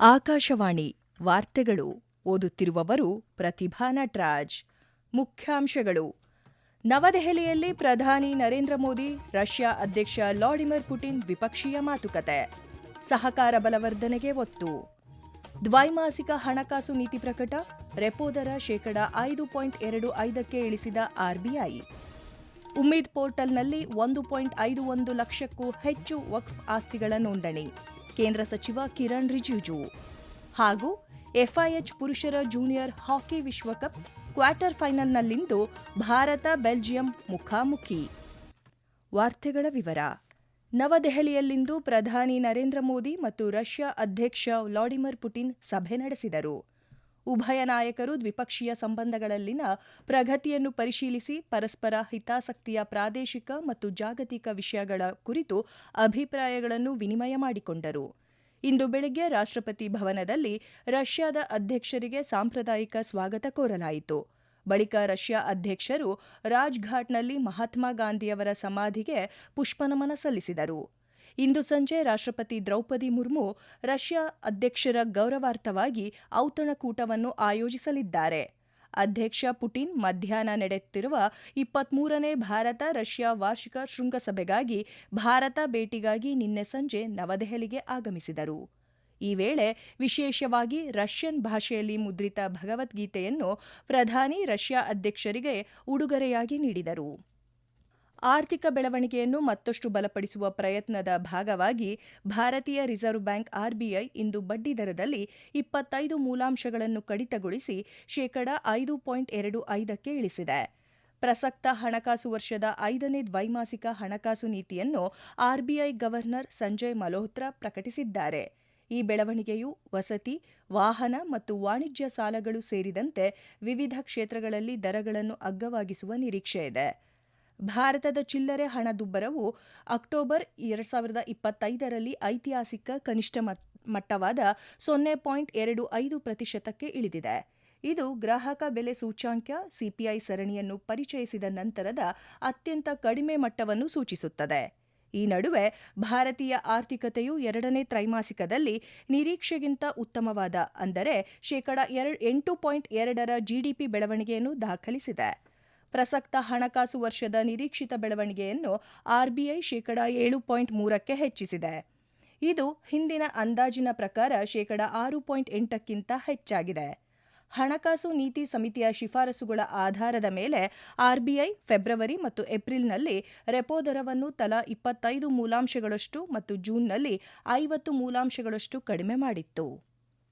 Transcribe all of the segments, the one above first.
ಆಕಾಶವಾಣಿ ವಾರ್ತೆಗಳು ಓದುತ್ತಿರುವವರು ಪ್ರತಿಭಾ ನಟರಾಜ್. ಮುಖ್ಯಾಂಶಗಳು. ನವದೆಹಲಿಯಲ್ಲಿ ಪ್ರಧಾನಿ ನರೇಂದ್ರ ಮೋದಿ, ರಷ್ಯಾ ಅಧ್ಯಕ್ಷ ವ್ಲಾಡಿಮಿರ್ ಪುಟಿನ್ ದ್ವಿಪಕ್ಷೀಯ ಮಾತುಕತೆ. ಸಹಕಾರ ಬಲವರ್ಧನೆಗೆ ಒತ್ತು. ದ್ವೈಮಾಸಿಕ ಹಣಕಾಸು ನೀತಿ ಪ್ರಕಟ, ರೆಪೋ ದರ ಶೇಕಡ ಐದು ಪಾಯಿಂಟ್ ಎರಡು ಐದಕ್ಕೆ ಇಳಿಸಿದ ಆರ್ಬಿಐ. ಉಮ್ಮೀದ್ ಪೋರ್ಟಲ್ನಲ್ಲಿ ಒಂದು ಪಾಯಿಂಟ್ ಐದು ಒಂದು ಲಕ್ಷಕ್ಕೂ ಹೆಚ್ಚು ವಕ್ಫ್ ಆಸ್ತಿಗಳ ನೋಂದಣಿ. ಕೇಂದ್ರ ಸಚಿವ ಕಿರಣ್ ರಿಜಿಜು ಹಾಗೂ ಎಫ್ಐಎಚ್ ಪುರುಷರ ಜೂನಿಯರ್ ಹಾಕಿ ವಿಶ್ವಕಪ್ ಕ್ವಾರ್ಟರ್ ಫೈನಲ್ನಲ್ಲಿಂದು ಭಾರತ ಬೆಲ್ಜಿಯಂ ಮುಖಾಮುಖಿ. ವಾರ್ತೆಗಳ ವಿವರ. ನವದೆಹಲಿಯಲ್ಲಿಂದು ಪ್ರಧಾನಿ ನರೇಂದ್ರ ಮೋದಿ ಮತ್ತು ರಷ್ಯಾ ಅಧ್ಯಕ್ಷ ವ್ಲಾಡಿಮಿರ್ ಪುಟಿನ್ ಸಭೆ ನಡೆಸಿದರು. ಉಭಯ ನಾಯಕರು ದ್ವಿಪಕ್ಷೀಯ ಸಂಬಂಧಗಳಲ್ಲಿನ ಪ್ರಗತಿಯನ್ನು ಪರಿಶೀಲಿಸಿ ಪರಸ್ಪರ ಹಿತಾಸಕ್ತಿಯ ಪ್ರಾದೇಶಿಕ ಮತ್ತು ಜಾಗತಿಕ ವಿಷಯಗಳ ಕುರಿತು ಅಭಿಪ್ರಾಯಗಳನ್ನು ವಿನಿಮಯ ಮಾಡಿಕೊಂಡರು. ಇಂದು ಬೆಳಗ್ಗೆ ರಾಷ್ಟ್ರಪತಿ ಭವನದಲ್ಲಿ ರಷ್ಯಾದ ಅಧ್ಯಕ್ಷರಿಗೆ ಸಾಂಪ್ರದಾಯಿಕ ಸ್ವಾಗತ ಕೋರಲಾಯಿತು. ಬಳಿಕ ರಷ್ಯಾ ಅಧ್ಯಕ್ಷರು ರಾಜ್ಘಾಟ್ನಲ್ಲಿ ಮಹಾತ್ಮ ಗಾಂಧಿಯವರ ಸಮಾಧಿಗೆ ಪುಷ್ಪನಮನ ಸಲ್ಲಿಸಿದರು. ಇಂದು ಸಂಜೆ ರಾಷ್ಟ್ರಪತಿ ದ್ರೌಪದಿ ಮುರ್ಮು ರಷ್ಯಾ ಅಧ್ಯಕ್ಷರ ಗೌರವಾರ್ಥವಾಗಿ ಔತಣಕೂಟವನ್ನು ಆಯೋಜಿಸಲಿದ್ದಾರೆ. ಅಧ್ಯಕ್ಷ ಪುಟಿನ್ ಮಧ್ಯಾಹ್ನ ನಡೆಯುತ್ತಿರುವ ಇಪ್ಪತ್ಮೂರನೇ ಭಾರತ ರಷ್ಯಾ ವಾರ್ಷಿಕ ಶೃಂಗಸಭೆಗಾಗಿ ಭಾರತ ಭೇಟಿಗಾಗಿ ನಿನ್ನೆ ಸಂಜೆ ನವದೆಹಲಿಗೆ ಆಗಮಿಸಿದರು. ಈ ವೇಳೆ ವಿಶೇಷವಾಗಿ ರಷ್ಯನ್ ಭಾಷೆಯಲ್ಲಿ ಮುದ್ರಿತ ಭಗವದ್ಗೀತೆಯನ್ನು ಪ್ರಧಾನಿ ರಷ್ಯಾ ಅಧ್ಯಕ್ಷರಿಗೆ ಉಡುಗೊರೆಯಾಗಿ ನೀಡಿದರು. ಆರ್ಥಿಕ ಬೆಳವಣಿಗೆಯನ್ನು ಮತ್ತಷ್ಟು ಬಲಪಡಿಸುವ ಪ್ರಯತ್ನದ ಭಾಗವಾಗಿ ಭಾರತೀಯ ರಿಸರ್ವ್ ಬ್ಯಾಂಕ್ ಆರ್ಬಿಐ ಇಂದು ಬಡ್ಡಿ ದರದಲ್ಲಿ ಇಪ್ಪತ್ತೈದು ಮೂಲಾಂಶಗಳನ್ನು ಕಡಿತಗೊಳಿಸಿ ಶೇಕಡ ಐದು ಪಾಯಿಂಟ್ ಎರಡು ಐದಕ್ಕೆ ಇಳಿಸಿದೆ. ಪ್ರಸಕ್ತ ಹಣಕಾಸು ವರ್ಷದ ಐದನೇ ದ್ವೈಮಾಸಿಕ ಹಣಕಾಸು ನೀತಿಯನ್ನು ಆರ್ಬಿಐ ಗವರ್ನರ್ ಸಂಜಯ್ ಮಲ್ಹೋತ್ರಾ ಪ್ರಕಟಿಸಿದ್ದಾರೆ. ಈ ಬೆಳವಣಿಗೆಯು ವಸತಿ, ವಾಹನ ಮತ್ತು ವಾಣಿಜ್ಯ ಸಾಲಗಳು ಸೇರಿದಂತೆ ವಿವಿಧ ಕ್ಷೇತ್ರಗಳಲ್ಲಿ ದರಗಳನ್ನು ಅಗ್ಗವಾಗಿಸುವ ನಿರೀಕ್ಷೆಯಿದೆ ಭಾರತದ ಚಿಲ್ಲರೆ ಹಣದುಬ್ಬರವು ಅಕ್ಟೋಬರ್ ಎರಡ್ ಸಾವಿರದ ಇಪ್ಪತ್ತೈದರಲ್ಲಿ ಐತಿಹಾಸಿಕ ಕನಿಷ್ಠ ಮಟ್ಟವಾದ ಸೊನ್ನೆ ಪಾಯಿಂಟ್ ಎರಡು ಐದು ಪ್ರತಿಶತಕ್ಕೆ ಇಳಿದಿದೆ. ಇದು ಗ್ರಾಹಕ ಬೆಲೆ ಸೂಚ್ಯಾಂಕ, ಸಿಪಿಐ ಸರಣಿಯನ್ನು ಪರಿಚಯಿಸಿದ ನಂತರದ ಅತ್ಯಂತ ಕಡಿಮೆ ಮಟ್ಟವನ್ನು ಸೂಚಿಸುತ್ತದೆ. ಈ ನಡುವೆ ಭಾರತೀಯ ಆರ್ಥಿಕತೆಯು ಎರಡನೇ ತ್ರೈಮಾಸಿಕದಲ್ಲಿ ನಿರೀಕ್ಷೆಗಿಂತ ಉತ್ತಮವಾದ, ಅಂದರೆ ಶೇಕಡ ಎಂಟು ಪಾಯಿಂಟ್ ಎರಡರ ಜಿಡಿಪಿ ಬೆಳವಣಿಗೆಯನ್ನು ದಾಖಲಿಸಿದೆ. ಪ್ರಸಕ್ತ ಹಣಕಾಸು ವರ್ಷದ ನಿರೀಕ್ಷಿತ ಬೆಳವಣಿಗೆಯನ್ನು ಆರ್ಬಿಐ ಶೇಕಡಾ ಏಳು ಪಾಯಿಂಟ್ ಮೂರಕ್ಕೆ ಹೆಚ್ಚಿಸಿದೆ. ಇದು ಹಿಂದಿನ ಅಂದಾಜಿನ ಪ್ರಕಾರ ಶೇಕಡ ಆರು ಪಾಯಿಂಟ್ ಎಂಟಕ್ಕಿಂತ ಹೆಚ್ಚಾಗಿದೆ. ಹಣಕಾಸು ನೀತಿ ಸಮಿತಿಯ ಶಿಫಾರಸುಗಳ ಆಧಾರದ ಮೇಲೆ ಆರ್ಬಿಐ ಫೆಬ್ರವರಿ ಮತ್ತು ಏಪ್ರಿಲ್ನಲ್ಲಿ ರೆಪೋ ದರವನ್ನು ತಲಾ ಇಪ್ಪತ್ತೈದು ಮೂಲಾಂಶಗಳಷ್ಟು ಮತ್ತು ಜೂನ್ನಲ್ಲಿ ಐವತ್ತು ಮೂಲಾಂಶಗಳಷ್ಟು ಕಡಿಮೆ ಮಾಡಿತ್ತು.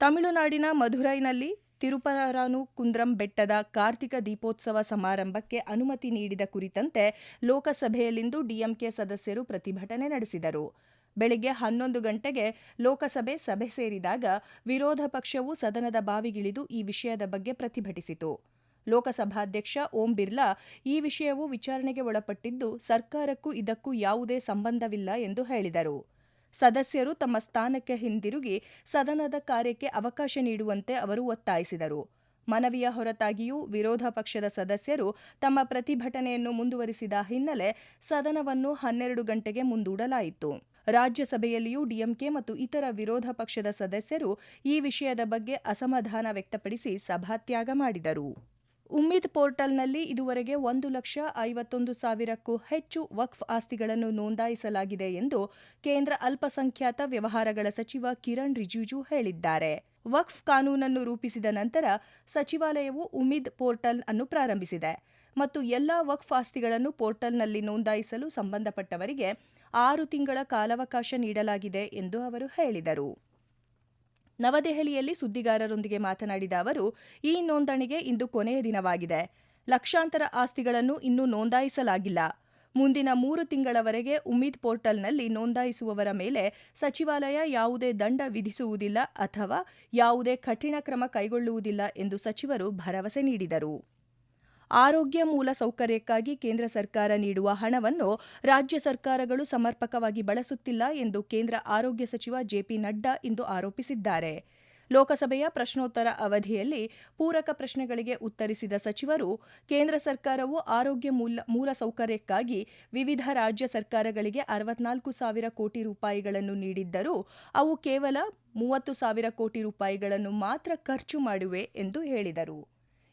ತಮಿಳುನಾಡಿನ ಮಧುರೈನಲ್ಲಿ ತಿರುಪರಾನು ಕುಂದ್ರಂ ಬೆಟ್ಟದ ಕಾರ್ತಿಕ ದೀಪೋತ್ಸವ ಸಮಾರಂಭಕ್ಕೆ ಅನುಮತಿ ನೀಡಿದ ಕುರಿತಂತೆ ಲೋಕಸಭೆಯಲ್ಲಿಂದು ಡಿಎಂಕೆ ಸದಸ್ಯರು ಪ್ರತಿಭಟನೆ ನಡೆಸಿದರು. ಬೆಳಗ್ಗೆ ಹನ್ನೊಂದು ಗಂಟೆಗೆ ಲೋಕಸಭೆ ಸಭೆ ಸೇರಿದಾಗ ವಿರೋಧ ಪಕ್ಷವು ಸದನದ ಬಾವಿಗಿಳಿದು ಈ ವಿಷಯದ ಬಗ್ಗೆ ಪ್ರತಿಭಟಿಸಿತು. ಲೋಕಸಭಾಧ್ಯಕ್ಷ ಓಂ ಬಿರ್ಲಾ, ಈ ವಿಷಯವು ವಿಚಾರಣೆಗೆ ಒಳಪಟ್ಟಿದ್ದು ಸರ್ಕಾರಕ್ಕೂ ಇದಕ್ಕೂ ಯಾವುದೇ ಸಂಬಂಧವಿಲ್ಲ ಎಂದು ಹೇಳಿದರು. ಸದಸ್ಯರು ತಮ್ಮ ಸ್ಥಾನಕ್ಕೆ ಹಿಂದಿರುಗಿ ಸದನದ ಕಾರ್ಯಕ್ಕೆ ಅವಕಾಶ ನೀಡುವಂತೆ ಅವರು ಒತ್ತಾಯಿಸಿದರು. ಮನವಿಯ ಹೊರತಾಗಿಯೂ ವಿರೋಧ ಪಕ್ಷದ ಸದಸ್ಯರು ತಮ್ಮ ಪ್ರತಿಭಟನೆಯನ್ನು ಮುಂದುವರಿಸಿದ ಹಿನ್ನೆಲೆ ಸದನವನ್ನು ಹನ್ನೆರಡು ಗಂಟೆಗೆ ಮುಂದೂಡಲಾಯಿತು. ರಾಜ್ಯಸಭೆಯಲ್ಲಿಯೂ ಡಿಎಂಕೆ ಮತ್ತು ಇತರ ವಿರೋಧ ಪಕ್ಷದ ಸದಸ್ಯರು ಈ ವಿಷಯದ ಬಗ್ಗೆ ಅಸಮಾಧಾನ ವ್ಯಕ್ತಪಡಿಸಿ ಸಭಾತ್ಯಾಗ ಮಾಡಿದರು. ಉಮ್ಮೀದ್ ಪೋರ್ಟಲ್ನಲ್ಲಿ ಇದುವರೆಗೆ ಒಂದು ಲಕ್ಷ ಐವತ್ತೊಂದು ಸಾವಿರಕ್ಕೂ ಹೆಚ್ಚು ವಕ್ಫ್ ಆಸ್ತಿಗಳನ್ನು ನೋಂದಾಯಿಸಲಾಗಿದೆ ಎಂದು ಕೇಂದ್ರ ಅಲ್ಪಸಂಖ್ಯಾತ ವ್ಯವಹಾರಗಳ ಸಚಿವ ಕಿರಣ್ ರಿಜಿಜು ಹೇಳಿದ್ದಾರೆ. ವಕ್ಫ್ ಕಾನೂನನ್ನು ರೂಪಿಸಿದ ನಂತರ ಸಚಿವಾಲಯವು ಉಮ್ಮೀದ್ ಪೋರ್ಟಲ್ ಅನ್ನು ಪ್ರಾರಂಭಿಸಿದೆ ಮತ್ತು ಎಲ್ಲಾ ವಕ್ಫ್ ಆಸ್ತಿಗಳನ್ನು ಪೋರ್ಟಲ್ನಲ್ಲಿ ನೋಂದಾಯಿಸಲು ಸಂಬಂಧಪಟ್ಟವರಿಗೆ ಆರು ತಿಂಗಳ ಕಾಲಾವಕಾಶ ನೀಡಲಾಗಿದೆ ಎಂದು ಅವರು ಹೇಳಿದರು. ನವದೆಹಲಿಯಲ್ಲಿ ಸುದ್ದಿಗಾರರೊಂದಿಗೆ ಮಾತನಾಡಿದ ಅವರು, ಈ ನೋಂದಣಿಗೆ ಇಂದು ಕೊನೆಯ ದಿನವಾಗಿದೆ. ಲಕ್ಷಾಂತರ ಆಸ್ತಿಗಳನ್ನು ಇನ್ನೂ ನೋಂದಾಯಿಸಲಾಗಿಲ್ಲ. ಮುಂದಿನ ಮೂರು ತಿಂಗಳವರೆಗೆ ಉಮೀದ್ ಪೋರ್ಟಲ್ನಲ್ಲಿ ನೋಂದಾಯಿಸುವವರ ಮೇಲೆ ಸಚಿವಾಲಯ ಯಾವುದೇ ದಂಡ ವಿಧಿಸುವುದಿಲ್ಲ ಅಥವಾ ಯಾವುದೇ ಕಠಿಣ ಕ್ರಮ ಕೈಗೊಳ್ಳುವುದಿಲ್ಲ ಎಂದು ಸಚಿವರು ಭರವಸೆ ನೀಡಿದರು. ಆರೋಗ್ಯ ಮೂಲ ಸೌಕರ್ಯಕ್ಕಾಗಿ ಕೇಂದ್ರ ಸರ್ಕಾರ ನೀಡುವ ಹಣವನ್ನು ರಾಜ್ಯ ಸರ್ಕಾರಗಳು ಸಮರ್ಪಕವಾಗಿ ಬಳಸುತ್ತಿಲ್ಲ ಎಂದು ಕೇಂದ್ರ ಆರೋಗ್ಯ ಸಚಿವ ಜೆಪಿ ನಡ್ಡಾ ಇಂದು ಆರೋಪಿಸಿದ್ದಾರೆ. ಲೋಕಸಭೆಯ ಪ್ರಶ್ನೋತ್ತರ ಅವಧಿಯಲ್ಲಿ ಪೂರಕ ಪ್ರಶ್ನೆಗಳಿಗೆ ಉತ್ತರಿಸಿದ ಸಚಿವರು, ಕೇಂದ್ರ ಸರ್ಕಾರವು ಆರೋಗ್ಯ ಮೂಲ ಸೌಕರ್ಯಕ್ಕಾಗಿ ವಿವಿಧ ರಾಜ್ಯ ಸರ್ಕಾರಗಳಿಗೆ ಅರವತ್ನಾಲ್ಕು ಸಾವಿರ ಕೋಟಿ ರೂಪಾಯಿಗಳನ್ನು ನೀಡಿದ್ದರೂ, ಅವು ಕೇವಲ ಮೂವತ್ತು ಸಾವಿರ ಕೋಟಿ ರೂಪಾಯಿಗಳನ್ನು ಮಾತ್ರ ಖರ್ಚು ಮಾಡಿವೆ ಎಂದು ಹೇಳಿದರು.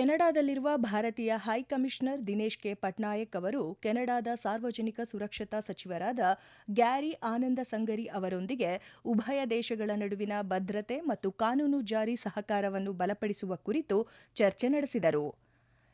ಕೆನಡಾದಲ್ಲಿರುವ ಭಾರತೀಯ ಹೈಕಮಿಷನರ್ ದಿನೇಶ್ ಕೆ. ಪಟ್ನಾಯಕ್ ಅವರು ಕೆನಡಾದ ಸಾರ್ವಜನಿಕ ಸುರಕ್ಷತಾ ಸಚಿವರಾದ ಗ್ಯಾರಿ ಆನಂದ ಸಂಗರಿ ಅವರೊಂದಿಗೆ ಉಭಯ ದೇಶಗಳ ನಡುವಿನ ಭದ್ರತೆ ಮತ್ತು ಕಾನೂನು ಜಾರಿ ಸಹಕಾರವನ್ನು ಬಲಪಡಿಸುವ ಕುರಿತು ಚರ್ಚೆ ನಡೆಸಿದರು.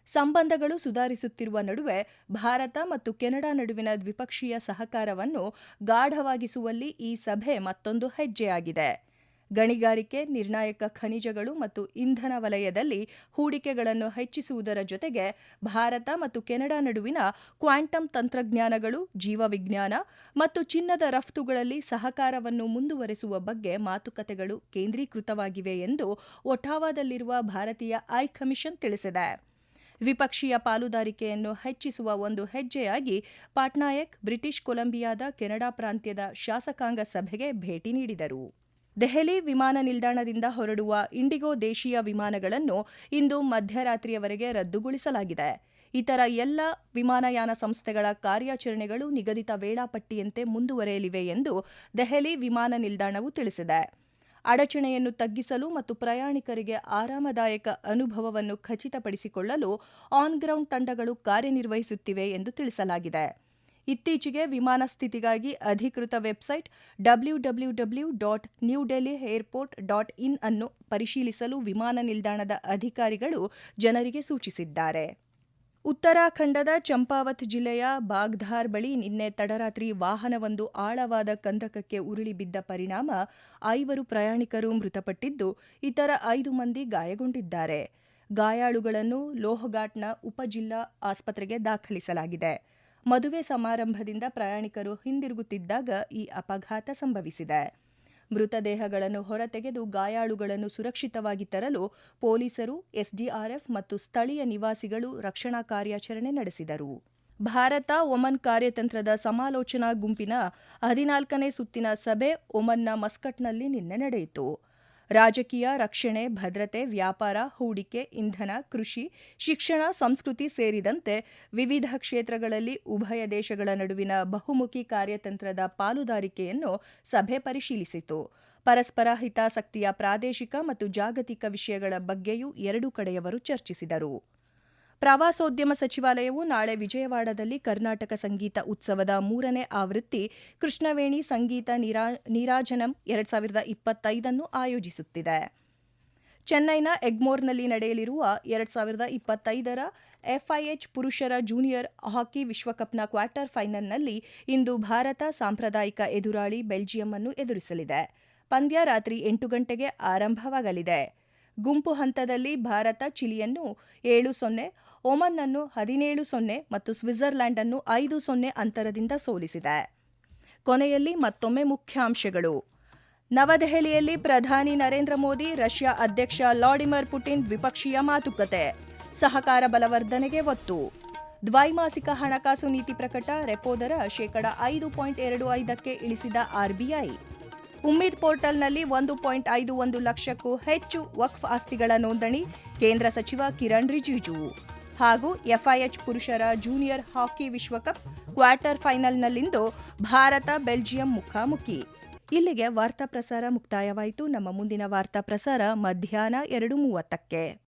ಸಂಬಂಧಗಳು ಸುಧಾರಿಸುತ್ತಿರುವ ನಡುವೆ ಭಾರತ ಮತ್ತು ಕೆನಡಾ ನಡುವಿನ ದ್ವಿಪಕ್ಷೀಯ ಸಹಕಾರವನ್ನು ಗಾಢವಾಗಿಸುವಲ್ಲಿ ಈ ಸಭೆ ಮತ್ತೊಂದು ಹೆಜ್ಜೆಯಾಗಿದೆ. ಗಣಿಗಾರಿಕೆ, ನಿರ್ಣಾಯಕ ಖನಿಜಗಳು ಮತ್ತು ಇಂಧನ ವಲಯದಲ್ಲಿ ಹೂಡಿಕೆಗಳನ್ನು ಹೆಚ್ಚಿಸುವುದರ ಜೊತೆಗೆ ಭಾರತ ಮತ್ತು ಕೆನಡಾ ನಡುವಿನ ಕ್ವಾಂಟಮ್ ತಂತ್ರಜ್ಞಾನಗಳು, ಜೀವವಿಜ್ಞಾನ ಮತ್ತು ಚಿನ್ನದ ರಫ್ತುಗಳಲ್ಲಿ ಸಹಕಾರವನ್ನು ಮುಂದುವರೆಸುವ ಬಗ್ಗೆ ಮಾತುಕತೆಗಳು ಕೇಂದ್ರೀಕೃತವಾಗಿವೆ ಎಂದು ಒಟಾವಾದಲ್ಲಿರುವ ಭಾರತೀಯ ಐ ಕಮಿಷನ್ ತಿಳಿಸಿದೆ. ದ್ವಿಪಕ್ಷೀಯ ಪಾಲುದಾರಿಕೆಯನ್ನು ಹೆಚ್ಚಿಸುವ ಒಂದು ಹೆಜ್ಜೆಯಾಗಿ ಪಾಟ್ನಾಯಕ್ ಬ್ರಿಟಿಷ್ ಕೊಲಂಬಿಯಾದ ಕೆನಡಾ ಪ್ರಾಂತ್ಯದ ಶಾಸಕಾಂಗ ಸಭೆಗೆ ಭೇಟಿ ನೀಡಿದರು. ದೆಹಲಿ ವಿಮಾನ ನಿಲ್ದಾಣದಿಂದ ಹೊರಡುವ ಇಂಡಿಗೋ ದೇಶೀಯ ವಿಮಾನಗಳನ್ನು ಇಂದು ಮಧ್ಯರಾತ್ರಿಯವರೆಗೆ ರದ್ದುಗೊಳಿಸಲಾಗಿದೆ. ಇತರ ಎಲ್ಲ ವಿಮಾನಯಾನ ಸಂಸ್ಥೆಗಳ ಕಾರ್ಯಾಚರಣೆಗಳು ನಿಗದಿತ ವೇಳಾಪಟ್ಟಿಯಂತೆ ಮುಂದುವರೆಯಲಿವೆ ಎಂದು ದೆಹಲಿ ವಿಮಾನ ನಿಲ್ದಾಣವು ತಿಳಿಸಿದೆ. ಅಡಚಣೆಯನ್ನು ತಗ್ಗಿಸಲು ಮತ್ತು ಪ್ರಯಾಣಿಕರಿಗೆ ಆರಾಮದಾಯಕ ಅನುಭವವನ್ನು ಖಚಿತಪಡಿಸಿಕೊಳ್ಳಲು ಆನ್ ಗ್ರೌಂಡ್ ತಂಡಗಳು ಕಾರ್ಯನಿರ್ವಹಿಸುತ್ತಿವೆ ಎಂದು ತಿಳಿಸಲಾಗಿದೆ. ಇತ್ತೀಚೆಗೆ ವಿಮಾನ ಸ್ಥಿತಿಗಾಗಿ ಅಧಿಕೃತ website W W W dot New Delhi airport dot in ಅನ್ನು ಪರಿಶೀಲಿಸಲು ವಿಮಾನ ನಿಲ್ದಾಣದ ಅಧಿಕಾರಿಗಳು ಜನರಿಗೆ ಸೂಚಿಸಿದ್ದಾರೆ. ಉತ್ತರಾಖಂಡದ ಚಂಪಾವತ್ ಜಿಲ್ಲೆಯ ಬಾಗ್ಧಾರ್ ಬಳಿ ನಿನ್ನೆ ತಡರಾತ್ರಿ ವಾಹನವೊಂದು ಆಳವಾದ ಕಂದಕಕ್ಕೆ ಉರುಳಿ ಬಿದ್ದ ಪರಿಣಾಮ ಐವರು ಪ್ರಯಾಣಿಕರು ಮೃತಪಟ್ಟಿದ್ದು, ಇತರ ಐದು ಮಂದಿ ಗಾಯಗೊಂಡಿದ್ದಾರೆ. ಗಾಯಾಳುಗಳನ್ನು ಲೋಹಘಾಟ್ನ ಉಪಜಿಲ್ಲಾ ಆಸ್ಪತ್ರೆಗೆ ದಾಖಲಿಸಲಾಗಿದೆ. ಮದುವೆ ಸಮಾರಂಭದಿಂದ ಪ್ರಯಾಣಿಕರು ಹಿಂದಿರುಗುತ್ತಿದ್ದಾಗ ಈ ಅಪಘಾತ ಸಂಭವಿಸಿದೆ. ಮೃತದೇಹಗಳನ್ನು ಹೊರತೆಗೆದು ಗಾಯಾಳುಗಳನ್ನು ಸುರಕ್ಷಿತವಾಗಿ ತರಲು ಪೊಲೀಸರು, ಎಸ್ಡಿಆರ್ಎಫ್ ಮತ್ತು ಸ್ಥಳೀಯ ನಿವಾಸಿಗಳು ರಕ್ಷಣಾ ಕಾರ್ಯಾಚರಣೆ ನಡೆಸಿದರು. ಭಾರತ ಒಮನ್ ಕಾರ್ಯತಂತ್ರದ ಸಮಾಲೋಚನಾ ಗುಂಪಿನ ಹದಿನಾಲ್ಕನೇ ಸುತ್ತಿನ ಸಭೆ ಒಮನ್ನ ಮಸ್ಕಟ್ನಲ್ಲಿ ನಿನ್ನೆ ನಡೆಯಿತು. ರಾಜಕೀಯ, ರಕ್ಷಣೆ, ಭದ್ರತೆ, ವ್ಯಾಪಾರ, ಹೂಡಿಕೆ, ಇಂಧನ, ಕೃಷಿ, ಶಿಕ್ಷಣ, ಸಂಸ್ಕೃತಿ ಸೇರಿದಂತೆ ವಿವಿಧ ಕ್ಷೇತ್ರಗಳಲ್ಲಿ ಉಭಯ ದೇಶಗಳ ನಡುವಿನ ಬಹುಮುಖಿ ಕಾರ್ಯತಂತ್ರದ ಪಾಲುದಾರಿಕೆಯನ್ನು ಸಭೆ ಪರಿಶೀಲಿಸಿತು. ಪರಸ್ಪರ ಹಿತಾಸಕ್ತಿಯ ಪ್ರಾದೇಶಿಕ ಮತ್ತು ಜಾಗತಿಕ ವಿಷಯಗಳ ಬಗ್ಗೆಯೂ ಎರಡೂ ಕಡೆಯವರು ಚರ್ಚಿಸಿದರು. ಪ್ರವಾಸೋದ್ಯಮ ಸಚಿವಾಲಯವು ನಾಳೆ ವಿಜಯವಾಡದಲ್ಲಿ ಕರ್ನಾಟಕ ಸಂಗೀತ ಉತ್ಸವದ ಮೂರನೇ ಆವೃತ್ತಿ, ಕೃಷ್ಣವೇಣಿ ಸಂಗೀತ ನಿರಾ, ನೀರಾಜನಂ ಎರಡ್ ಸಾವಿರದ ಇಪ್ಪತ್ತೈದನ್ನು ಆಯೋಜಿಸುತ್ತಿದೆ. ಚೆನ್ನೈನ ಎಗ್ಮೋರ್ನಲ್ಲಿ ನಡೆಯಲಿರುವ ಎರಡ್ ಸಾವಿರದ ಇಪ್ಪತ್ತೈದರ ಎಫ್ಐಎಚ್ ಪುರುಷರ ಜೂನಿಯರ್ ಹಾಕಿ ವಿಶ್ವಕಪ್ನ ಕ್ವಾರ್ಟರ್ ಫೈನಲ್ನಲ್ಲಿ ಇಂದು ಭಾರತ ಸಾಂಪ್ರದಾಯಿಕ ಎದುರಾಳಿ ಬೆಲ್ಜಿಯಂ ಅನ್ನು ಎದುರಿಸಲಿದೆ. ಪಂದ್ಯ ರಾತ್ರಿ ಎಂಟು ಗಂಟೆಗೆ ಆರಂಭವಾಗಲಿದೆ. ಗುಂಪು ಹಂತದಲ್ಲಿ ಭಾರತ ಚಿಲಿಯನ್ನು ಏಳು ಸೊನ್ನೆ ಒಮನ್ ಅನ್ನು ಹದಿನೇಳು ಸೊನ್ನೆ ಮತ್ತು ಸ್ವಿಟ್ಜರ್ಲೆಂಡ್ ಅನ್ನು ಐದು ಸೊನ್ನೆ ಅಂತರದಿಂದ ಸೋಲಿಸಿದೆ. ಕೊನೆಯಲ್ಲಿ ಮತ್ತೊಮ್ಮೆ ಮುಖ್ಯಾಂಶಗಳು. ನವದೆಹಲಿಯಲ್ಲಿ ಪ್ರಧಾನಿ ನರೇಂದ್ರ ಮೋದಿ, ರಷ್ಯಾ ಅಧ್ಯಕ್ಷ ಲಾಡಿಮರ್ ಪುಟಿನ್ ದ್ವಿಪಕ್ಷೀಯ ಮಾತುಕತೆ. ಸಹಕಾರ ಬಲವರ್ಧನೆಗೆ ಒತ್ತು. ದ್ವೈಮಾಸಿಕ ಹಣಕಾಸು ನೀತಿ ಪ್ರಕಟ, ರೆಪೋ ದರ ಶೇಕಡ ಐದು ಪಾಯಿಂಟ್ ಎರಡು ಐದಕ್ಕೆ ಇಳಿಸಿದ ಆರ್ಬಿಐ. ಉಮ್ಮೀದ್ ಪೋರ್ಟಲ್ನಲ್ಲಿ ಒಂದು ಪಾಯಿಂಟ್ ಐದು ಒಂದು ಲಕ್ಷಕ್ಕೂ ಹೆಚ್ಚು ವಕ್ಫ್ ಆಸ್ತಿಗಳ ನೋಂದಣಿ, ಕೇಂದ್ರ ಸಚಿವ ಕಿರಣ್ ರಿಜಿಜು. ಹಾಗೂ ಎಫ್ಐಎಚ್ ಪುರುಷರ ಜೂನಿಯರ್ ಹಾಕಿ ವಿಶ್ವಕಪ್ ಕ್ವಾರ್ಟರ್ ಫೈನಲ್ನಲ್ಲಿಂದು ಭಾರತ ಬೆಲ್ಜಿಯಂ ಮುಖಾಮುಖಿ. ಇಲ್ಲಿಗೆ ವಾರ್ತಾ ಪ್ರಸಾರ ಮುಕ್ತಾಯವಾಯಿತು. ನಮ್ಮ ಮುಂದಿನ ವಾರ್ತಾ ಪ್ರಸಾರ ಮಧ್ಯಾಹ್ನ ಎರಡು ಮೂವತ್ತಕ್ಕೆ.